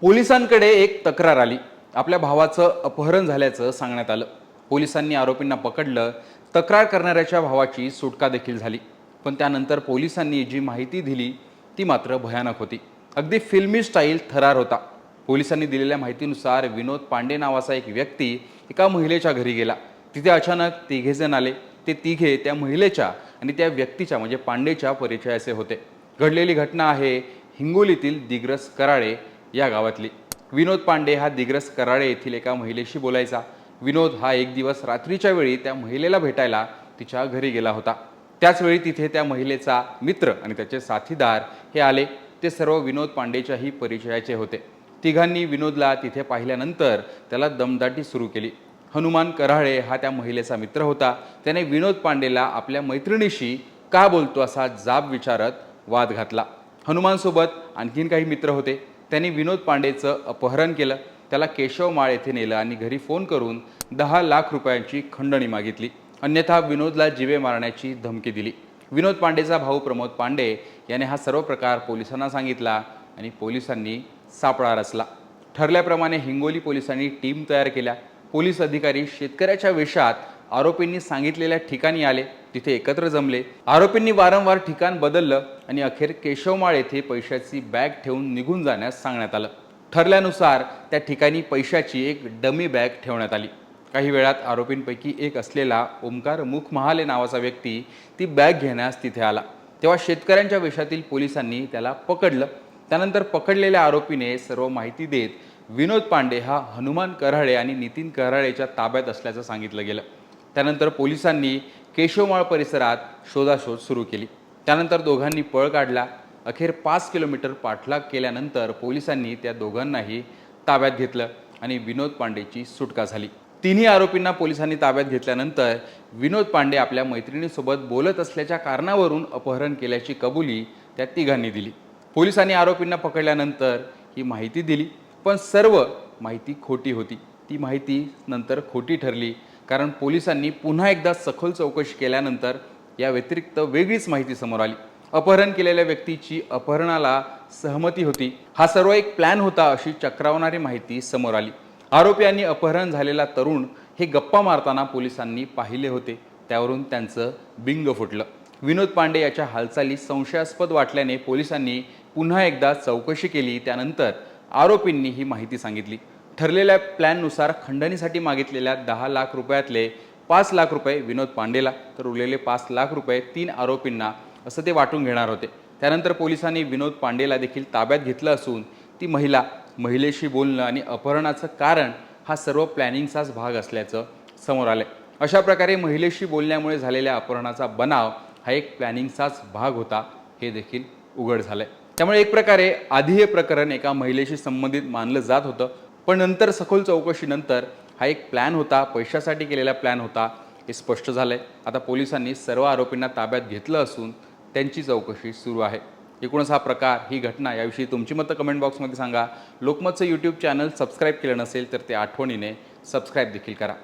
पोलिसांकडे एक तक्रार आली. आपल्या भावाचं अपहरण झाल्याचं सांगण्यात आलं. पोलिसांनी आरोपींना पकडलं. तक्रार करणाऱ्याच्या भावाची सुटका देखील झाली. पण त्यानंतर पोलिसांनी जी माहिती दिली ती मात्र भयानक होती. अगदी फिल्मी स्टाईल थरार होता. पोलिसांनी दिलेल्या माहितीनुसार विनोद पांडे नावाचा एक व्यक्ती एका महिलेच्या घरी गेला. तिथे अचानक तिघेजण आले. ते तिघे त्या महिलेच्या आणि त्या व्यक्तीच्या म्हणजे पांडेच्या परिचयाचे होते. घडलेली घटना आहे हिंगोलीतील दिग्रस कराळे या गावातली. विनोद पांडे हा दिग्रस कराळे येथील एका महिलेशी बोलायचा. विनोद हा एक दिवस रात्रीच्या वेळी त्या महिलेला भेटायला तिच्या घरी गेला होता. त्याचवेळी तिथे त्या महिलेचा मित्र आणि त्याचे साथीदार हे आले. ते सर्व विनोद पांडेच्याही परिचयाचे होते. तिघांनी विनोदला तिथे पाहिल्यानंतर त्याला दमदाटी सुरू केली. हनुमान कराळे हा त्या महिलेचा मित्र होता. त्याने विनोद पांडेला आपल्या मैत्रिणीशी का बोलतो असा जाब विचारत वाद घातला. हनुमानसोबत आणखीन काही मित्र होते. त्यांनी विनोद पांडेचं अपहरण केलं. त्याला केशव माळ येथे नेलं आणि घरी फोन करून दहा लाख रुपयांची खंडणी मागितली. अन्यथा विनोदला जिवे मारण्याची धमकी दिली. विनोद पांडेचा भाऊ प्रमोद पांडे याने हा सर्व प्रकार पोलिसांना सांगितला आणि पोलिसांनी सापळा रचला. ठरल्याप्रमाणे हिंगोली पोलिसांनी टीम तयार केल्या. पोलीस अधिकारी शेतकऱ्याच्या वेशात आरोपींनी सांगितलेल्या ठिकाणी आले तिथे एकत्र जमले. आरोपींनी वारंवार ठिकाण बदललं आणि अखेर केशवमाळ येथे पैशाची बॅग ठेवून निघून जाण्यास सांगण्यात आलं. ठरल्यानुसार त्या ठिकाणी पैशाची एक डमी बॅग ठेवण्यात आली. काही वेळात आरोपींपैकी एक असलेला ओमकार मुख महाले नावाचा व्यक्ती ती बॅग घेण्यास तिथे आला. तेव्हा शेतकऱ्यांच्या वेशातील पोलिसांनी त्याला पकडलं. त्यानंतर पकडलेल्या आरोपीने सर्व माहिती देत विनोद पांडे हा हनुमान कराळे आणि नितीन कराळेच्या ताब्यात असल्याचं सांगितलं गेलं. त्यानंतर पोलिसांनी केशवमाळ परिसरात शोधाशोध सुरू केली. त्यानंतर दोघांनी पळ काढला. अखेर पाच किलोमीटर पाठलाग केल्यानंतर पोलिसांनी त्या दोघांनाही ताब्यात घेतलं आणि विनोद पांडेची सुटका झाली. तिन्ही आरोपींना पोलिसांनी ताब्यात घेतल्यानंतर विनोद पांडे आपल्या मैत्रिणीसोबत बोलत असल्याच्या कारणावरून अपहरण केल्याची कबुली त्या तिघांनी दिली. पोलिसांनी आरोपींना पकडल्यानंतर ही माहिती दिली पण सर्व माहिती खोटी होती. ती माहिती नंतर खोटी ठरली कारण पोलिसांनी पुन्हा एकदा सखोल चौकशी केल्यानंतर या व्यतिरिक्त वेगळीच माहिती समोर आली. अपहरण केलेल्या व्यक्तीची अपहरणाला सहमती होती. हा सर्व एक प्लॅन होता अशी चक्रावणारी माहिती समोर आली. आरोपी आणि अपहरण झालेला तरुण हे गप्पा मारताना पोलिसांनी पाहिले होते. त्यावरून त्यांचं बिंग फुटलं. विनोद पांडे याच्या हालचाली संशयास्पद वाटल्याने पोलिसांनी पुन्हा एकदा चौकशी केली. त्यानंतर आरोपींनी ही माहिती सांगितली. ठरलेल्या प्लॅननुसार खंडणीसाठी मागितलेल्या दहा लाख रुपयातले पाच लाख रुपये विनोद पांडेला तर उरलेले पाच लाख रुपये तीन आरोपींना असं ते वाटून घेणार होते. त्यानंतर पोलिसांनी विनोद पांडेला देखील ताब्यात घेतलं असून ती महिला महिलेशी बोलणं आणि अपहरणाचं कारण हा सर्व प्लॅनिंगचाच भाग असल्याचं समोर आलं अशा प्रकारे महिलेशी बोलण्यामुळे झालेल्या अपहरणाचा बनाव हा एक प्लॅनिंगचाच भाग होता हे देखील उघड झालंय. त्यामुळे एक प्रकारे आधी हे प्रकरण एका महिलेशी संबंधित मानलं जात होतं. पण नंतर सखोल चौकशीनंतर हा एक प्लॅन होता पैशासाठी केलेला प्लॅन होता हे स्पष्ट झालं आहे आता पोलिसांनी सर्व आरोपींना ताब्यात घेतलं असून त्यांची चौकशी सुरू आहे. एकूणच हा प्रकार ही घटना याविषयी तुमची मतं कमेंट बॉक्समध्ये सांगा. लोकमतचं यूट्यूब चॅनल सबस्क्राईब केलं नसेल तर ते आठवणीने सबस्क्राईब देखील करा.